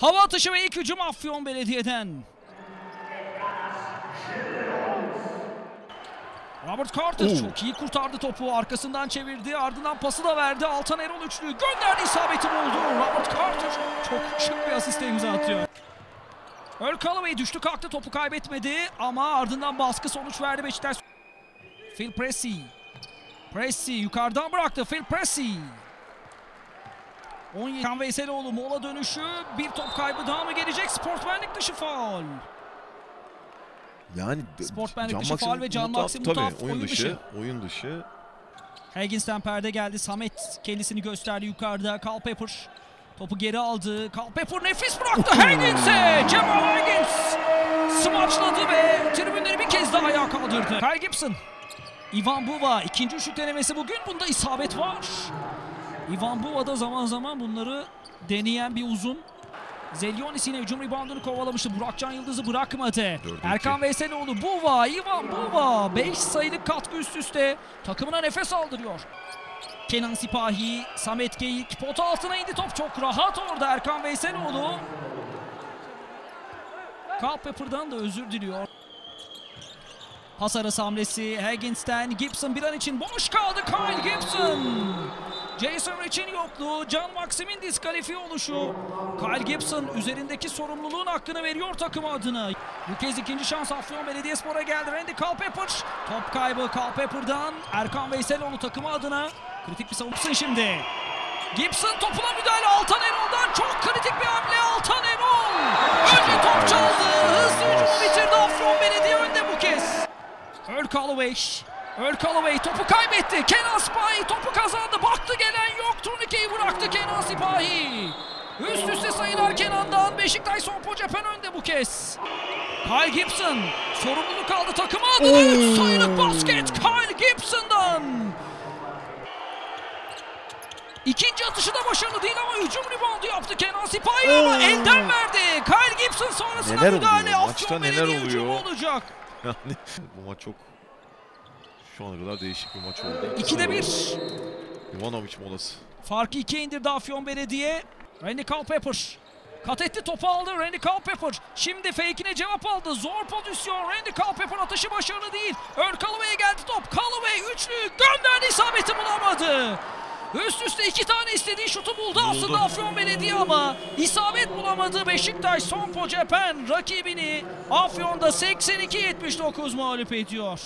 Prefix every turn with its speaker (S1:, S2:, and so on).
S1: Hava atışı ve ilk hücum Afyon Belediye'den. Robert Carter
S2: Oo.
S1: çok iyi kurtardı topu. Arkasından çevirdi. Ardından pası da verdi. Altan Erol üçlü gönderdi isabeti buldu. Robert Carter çok şık bir asiste imza atıyor. Earl Callaway düştü kalktı topu kaybetmedi ama ardından baskı sonuç verdi Beşiktaş. Phil Pressey. Pressey yukarıdan bıraktı. Phil Pressey. 17 Kan Veyseloğlu mola dönüşü bir top kaybı daha mı gelecek? Sportmenlik dışı faul.
S2: Yani
S1: Sportmenlik
S2: Can
S1: dışı faul ve Can
S2: Mutaf,
S1: Maxim
S2: tabii,
S1: Mutaf
S2: oyun,
S1: oyun
S2: dışı,
S1: dışı.
S2: Oyun dışı.
S1: Haggins'ten perde geldi. Samet kendisini gösterdi yukarıda. Culpepper topu geri aldı. Culpepper nefis bıraktı Haggins'e. Cemal Haggins smaçladı ve tribünleri bir kez daha ayağa kaldırdı. Kyle Gibson. Ivan Buva ikinci şut denemesi bugün. Bunda isabet var. Ivan Buva da zaman zaman bunları deneyen bir uzun. Zelionis yine hücum reboundunu kovalamıştı. Burakcan Yıldız'ı bırakmadı.
S2: Dördü
S1: Erkan
S2: iki.
S1: Veyseloğlu, Buva, Ivan Buva. 5 sayılık katkı üst üste. Takımına nefes aldırıyor. Kenan Sipahi, Samet Geyik pota altına indi top çok rahat orada Erkan Veyseloğlu. Culpepper'dan da özür diliyor. Pas arası hamlesi Haggins'ten Gibson bir an için boş kaldı Kyle Gibson. Jason Rich'in yokluğu, Can Maxim'in diskalifiye oluşu. Kyle Gibson üzerindeki sorumluluğun hakkını veriyor takım adına. Bu kez ikinci şans Afyon Belediyespor'a geldi. Randy Culpepper. Top kaybı Culpepper'dan Erkan Veyseloğlu takımı adına. Kritik bir savunmasın şimdi. Gibson topuna müdahale Altan Erol'dan çok kritik bir hamle Altan Erol. Önce top çaldı. Hızlı hücumu bitirdi Afyon Belediye önde bu kez. Earl Callaway. Earl Callaway topu kaybetti. Kenan Sipahi topu kazandı. Baktı gelen yok. Turnikeyi bıraktı Kenan Sipahi. Üst üste sayılar Kenan'dan. Beşiktaş son cephen önde bu kez. Kyle Gibson sorumluluk aldı takımı adına. 3 sayılık basket Kyle Gibson'dan. İkinci atışı da başarılı değil ama hücum reboundu yaptı Kenan Sipahi ama elden verdi. Kyle Gibson sonrasında
S2: Neler
S1: müdahale.
S2: oluyor? Maçta neler oluyor?
S1: olacak.
S2: Yani bu maç çok şu ana kadar değişik bir maç oldu.
S1: 2'de 1.
S2: Ivanovic molası.
S1: Farkı 2'ye indirdi Afyon Belediye. Randy Culpepper. Kat etti topu aldı Randy Culpepper. Şimdi fake'ine cevap aldı. Zor pozisyon. Randy Culpepper atışı başarılı değil. Earl Callaway'e geldi top. Callaway üçlü gönderdi isabeti bulamadı. Üst üste iki tane istediği şutu buldu aslında Afyon Belediye ama isabet bulamadı Beşiktaş son cephen rakibini Afyon'da 82-79 mağlup ediyor.